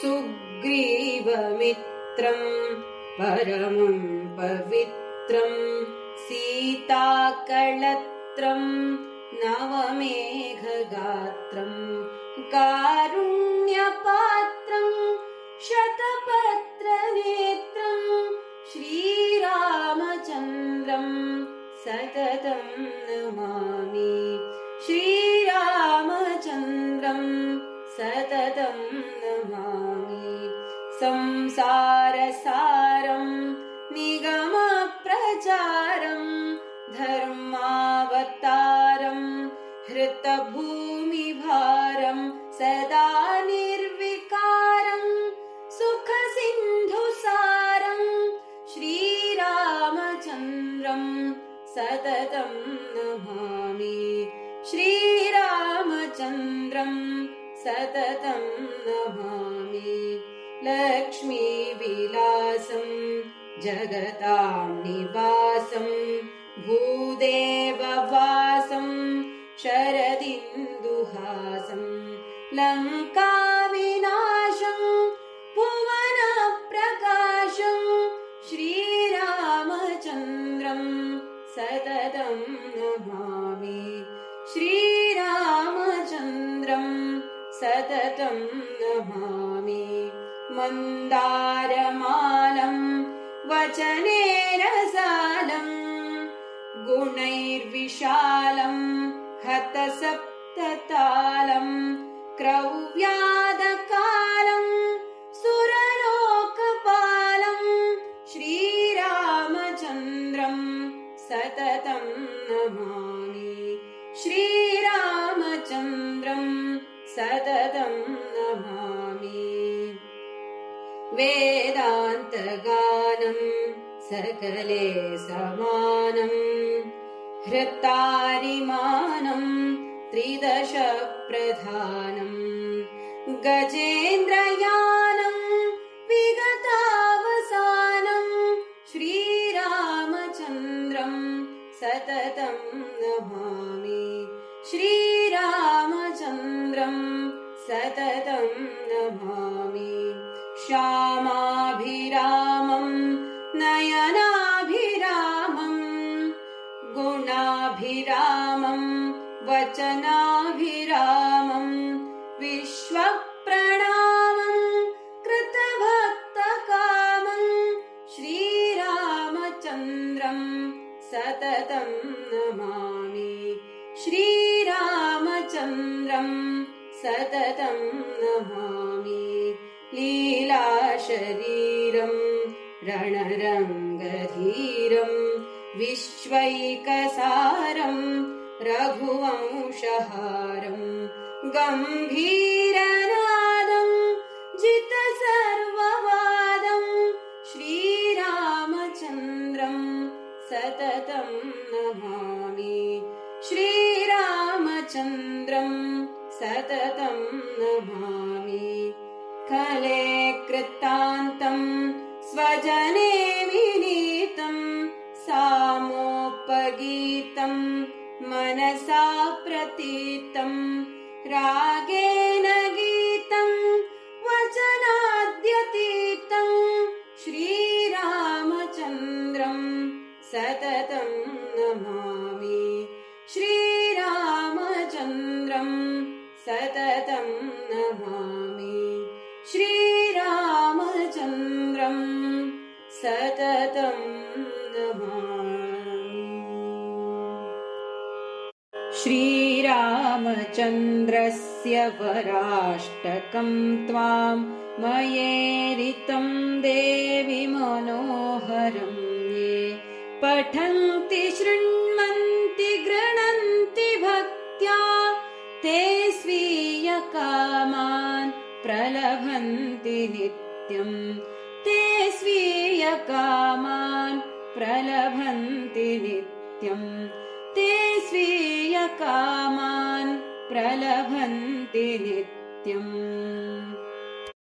सुग्रीवमित्रम् परमम् पवित्रम् सीताकळत्रम् नवमेघगात्रम् कारुण्यपात्रम् शतपत्रनेत्रम् श्रीरामचन्द्रम् सततम् नमामि संसारसारम् निगमप्रचारम् धर्मावतारम् हृतभूमिभारम् सदा निर्विकारम् सुखसिन्धुसारम् श्रीरामचन्द्रम् सततम् नमामि। श्रीरामचन्द्रम् सततम् नमामि लक्ष्मीविलासम् जगताम् निवासम् भूदेववासम् शरदिन्दुहासम् लङ्काविनाशम् भुवनप्रकाशम् श्रीरामचन्द्रम् सततम् नमामि। श्रीरामचन्द्रम् सततम् नमामि मन्दारमालम् वचने रसालम् गुणैर्विशालम् हतसप्ततालम् क्रव्यादकालम् सुरलोकपालम् श्रीरामचन्द्रम् सततम् नमामि। श्रीरामचन्द्रम् सततम् वेदान्तगानम् सकले समानम् हृतारिमानम् त्रिदश प्रधानम् गजेन्द्रयानम् विगतावसानम् श्रीरामचन्द्रम् सततम् नमामि। श्रीरामचन्द्रम् सततम् नमामि श्यामाभिरामम् नयनाभिरामम् गुणाभिरामम् वचनाभिरामम् विश्वप्रणामम् कृतभक्तकामम् श्रीरामचन्द्रम् सततम् नमामि। श्रीरामचन्द्रम् सततम् नमामि लीलाशरीरम् रणरङ्गधीरम् विश्वैकसारम् रघुवंशहारम् गम्भीरनादम् जितसर्ववादम् श्रीरामचन्द्रम् सततम् नमामि। श्रीरामचन्द्रम् सततम् नमामि कले कृतान्तम् स्वजने विनीतम् सामोपगीतम् मनसा प्रतीतम् रागेण गीतम् वचनाद्यतीतम् श्रीरामचन्द्रम् सततम् नमामि श्रीरामचन्द्रम् सततम् नमामि श्रीरामचन्द्रस्य वराष्टकम् त्वाम् मयेरितम् देवि मनोहरम् ये पठन्ति शृण्वन्ति गृह्णन्ति भक्त्या ते स्वीयकामान् प्रलभन्ति नित्यम् ते स्वीयकामान् प्रलभन्ति नित्यम् ते स्वीयकामान् प्रलभन्ति नित्यम्